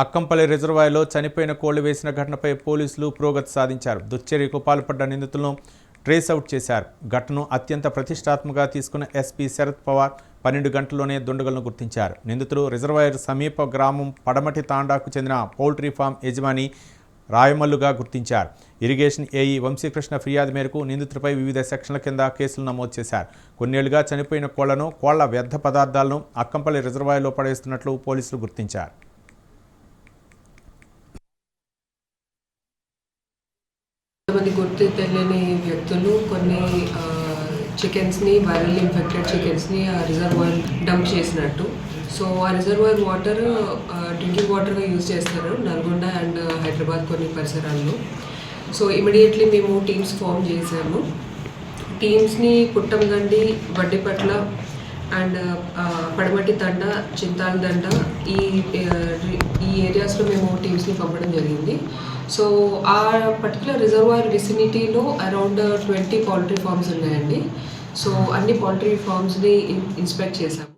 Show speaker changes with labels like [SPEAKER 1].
[SPEAKER 1] అక్కంపల్లి రిజర్వాయర్లో చనిపోయిన కోళ్ళు వేసిన ఘటనపై పోలీసులు పురోగతి సాధించారు. దుశ్చర్యకు పాల్పడ్డ నిందితులను ట్రేస్ అవుట్ చేశారు. ఘటనను అత్యంత ప్రతిష్టాత్మకంగా తీసుకున్న ఎస్పీ శరత్ పవార్ పన్నెండు గంటల్లోనే దుండగులను గుర్తించారు. నిందితులు రిజర్వాయర్ సమీప గ్రామం పడమటి తాండాకు చెందిన పౌల్ట్రీ ఫామ్ యజమాని రాయమల్లుగా గుర్తించారు. ఇరిగేషన్ ఏఈ వంశీకృష్ణ ఫిర్యాదు మేరకు నిందితులపై వివిధ సెక్షన్ల కింద కేసులు నమోదు చేశారు. కొన్నేళ్ళుగా చనిపోయిన కోళ్ళను కోళ్ళ వ్యర్థ పదార్థాలను అక్కంపల్లి రిజర్వాయర్లో పడేస్తున్నట్లు పోలీసులు గుర్తించారు.
[SPEAKER 2] కొంతమంది గుర్తు తెలియని వ్యక్తులు కొన్ని చికెన్స్ని వైరల్ ఇన్ఫెక్టెడ్ చికెన్స్ని ఆ రిజర్వాయర్ డంప్ చేసినట్టు. సో ఆ రిజర్వాయర్ వాటర్ డ్రింకింగ్ వాటర్గా యూజ్ చేస్తారు నల్గొండ అండ్ హైదరాబాద్ కొన్ని పరిసరాల్లో. సో ఇమీడియట్లీ మేము టీమ్స్ ఫామ్ చేశాము టీమ్స్ని పుట్టంగండి వడ్డీపట్ల అండ్ పడమటి దండ చింతాల దండ ఈ ఈ ఏరియాస్లో మేము టీమ్స్ని పంపడం జరిగింది. సో ఆ పర్టికులర్ రిజర్వాయర్ విసినిటీలో అరౌండ్ ట్వంటీ పౌల్ట్రీ ఫార్మ్స్ ఉన్నాయండి. సో అన్ని పౌల్ట్రీ ఫార్మ్స్ని ఇన్స్పెక్ట్ చేశాం